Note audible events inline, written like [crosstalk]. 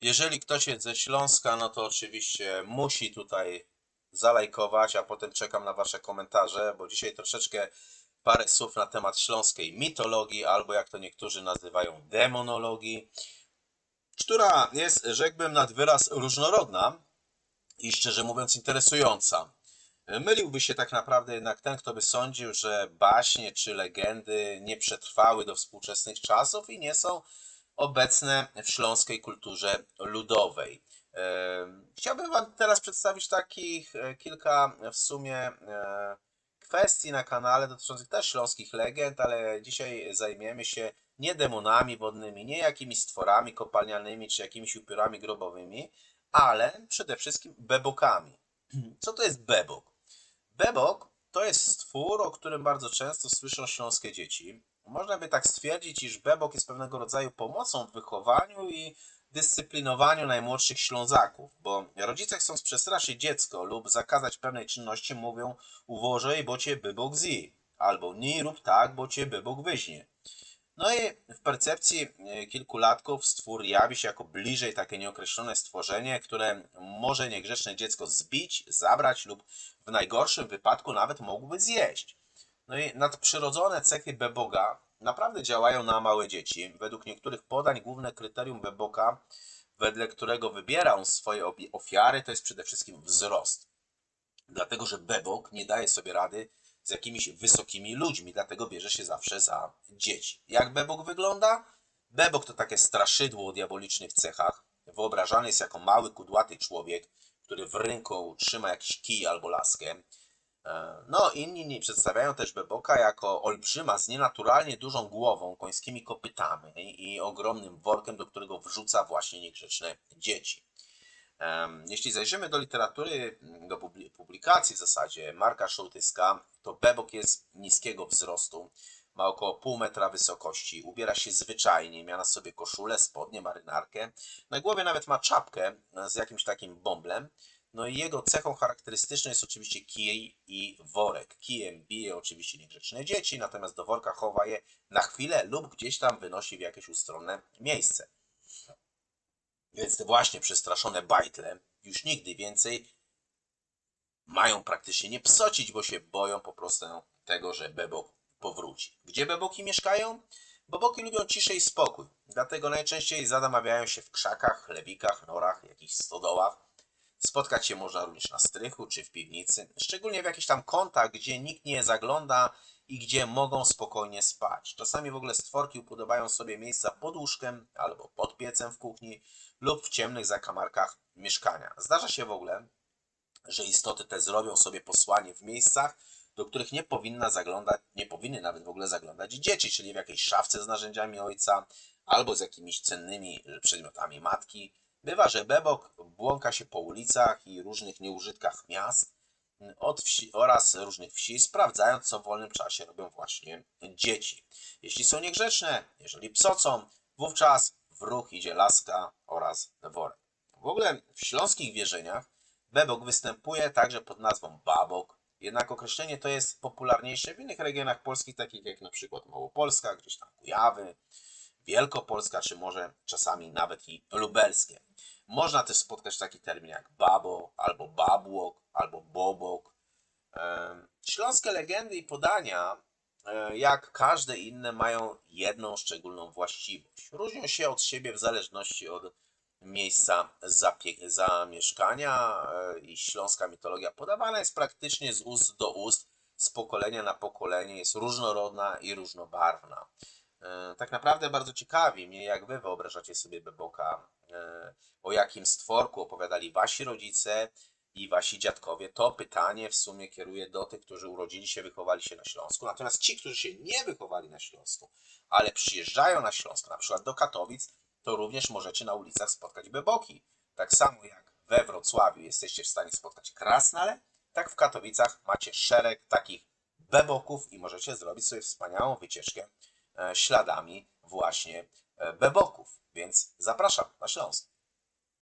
Jeżeli ktoś jest ze Śląska, no to oczywiście musi tutaj zalajkować, a potem czekam na Wasze komentarze, bo dzisiaj troszeczkę parę słów na temat śląskiej mitologii, albo jak to niektórzy nazywają demonologii, która jest, rzekłbym, nad wyraz różnorodna i szczerze mówiąc interesująca. Myliłby się tak naprawdę jednak ten, kto by sądził, że baśnie czy legendy nie przetrwały do współczesnych czasów i nie są obecne w śląskiej kulturze ludowej. Chciałbym Wam teraz przedstawić takich e, kilka w sumie e, kwestii na kanale dotyczących też śląskich legend, ale dzisiaj zajmiemy się nie demonami wodnymi, nie jakimiś stworami kopalnianymi czy jakimiś upiorami grobowymi, ale przede wszystkim bebokami. [clears throat] Co to jest bebok? Bebok to jest stwór, o którym bardzo często słyszą śląskie dzieci. Można by tak stwierdzić, iż bebok jest pewnego rodzaju pomocą w wychowaniu i dyscyplinowaniu najmłodszych Ślązaków, bo rodzice chcąc przestraszyć dziecko lub zakazać pewnej czynności mówią uważaj, bo cię bebok zje, albo nie rób tak, bo cię bebok weźmie. No i w percepcji e, kilkulatków stwór jawi się jako bliżej takie nieokreślone stworzenie, które może niegrzeczne dziecko zbić, zabrać lub w najgorszym wypadku nawet mógłby zjeść. No i nadprzyrodzone cechy beboga naprawdę działają na małe dzieci. Według niektórych podań główne kryterium beboka, wedle którego wybiera on swoje ofiary, to jest przede wszystkim wzrost. Dlatego, że bebok nie daje sobie rady z jakimiś wysokimi ludźmi, dlatego bierze się zawsze za dzieci. Jak bebok wygląda? Bebok to takie straszydło o diabolicznych cechach. Wyobrażany jest jako mały, kudłaty człowiek, który w ręku trzyma jakiś kij albo laskę. E, No, inni przedstawiają też beboka jako olbrzyma z nienaturalnie dużą głową, końskimi kopytami i ogromnym workiem, do którego wrzuca właśnie niegrzeczne dzieci. Em, Jeśli zajrzymy do literatury, do publi- publikacji w zasadzie Marka Szołtyska, to bebok jest niskiego wzrostu, ma około pół metra wysokości, ubiera się zwyczajnie, ma na sobie koszulę, spodnie, marynarkę, na głowie nawet ma czapkę e, z jakimś takim bąblem, no i jego cechą charakterystyczną jest oczywiście kij i worek. Kijem bije oczywiście niegrzeczne dzieci, natomiast do worka chowa je na chwilę lub gdzieś tam wynosi w jakieś ustronne miejsce. Więc te właśnie przestraszone bajtle już nigdy więcej mają praktycznie nie psocić, bo się boją po prostu tego, że bebok powróci. Gdzie beboki mieszkają? Beboki lubią ciszę i spokój, dlatego najczęściej zadamawiają się w krzakach, lewikach, norach, jakichś stodołach. Spotkać się można również na strychu czy w piwnicy, szczególnie w jakichś tam kątach, gdzie nikt nie zagląda i gdzie mogą spokojnie spać. Czasami w ogóle stworki upodobają sobie miejsca pod łóżkiem albo pod piecem w kuchni lub w ciemnych zakamarkach mieszkania. Zdarza się w ogóle, że istoty te zrobią sobie posłanie w miejscach, do których nie powinna zaglądać, nie powinny nawet w ogóle zaglądać dzieci, czyli w jakiejś szafce z narzędziami ojca albo z jakimiś cennymi przedmiotami matki. Bywa, że bebok błąka się po ulicach i różnych nieużytkach miast od wsi oraz różnych wsi, sprawdzając, co w wolnym czasie robią właśnie dzieci. Jeśli są niegrzeczne, jeżeli psocą, wówczas w ruch idzie laska oraz worek. W ogóle w śląskich wierzeniach bebok występuje także pod nazwą babok, jednak określenie to jest popularniejsze w innych regionach polskich, takich jak na przykład Małopolska, gdzieś tam Kujawy, Wielkopolska, czy może czasami nawet i lubelskie. Można też spotkać taki termin jak babo, albo babłok, albo bobok. Śląskie legendy i podania, e, jak każde inne, mają jedną szczególną właściwość. Różnią się od siebie w zależności od miejsca zamieszkania e, i śląska mitologia podawana jest praktycznie z ust do ust, z pokolenia na pokolenie, jest różnorodna i różnobarwna. E, Tak naprawdę bardzo ciekawi mnie, jak wy wyobrażacie sobie Beboka, e, o jakim stworku opowiadali wasi rodzice i wasi dziadkowie. To pytanie w sumie kieruję do tych, którzy urodzili się, wychowali się na Śląsku. Natomiast ci, którzy się nie wychowali na Śląsku, ale przyjeżdżają na Śląsk, na przykład do Katowic, to również możecie na ulicach spotkać Beboki. Tak samo jak we Wrocławiu jesteście w stanie spotkać krasnale, tak w Katowicach macie szereg takich beboków i możecie zrobić sobie wspaniałą wycieczkę śladami właśnie e, beboków. Więc zapraszam na Śląsk.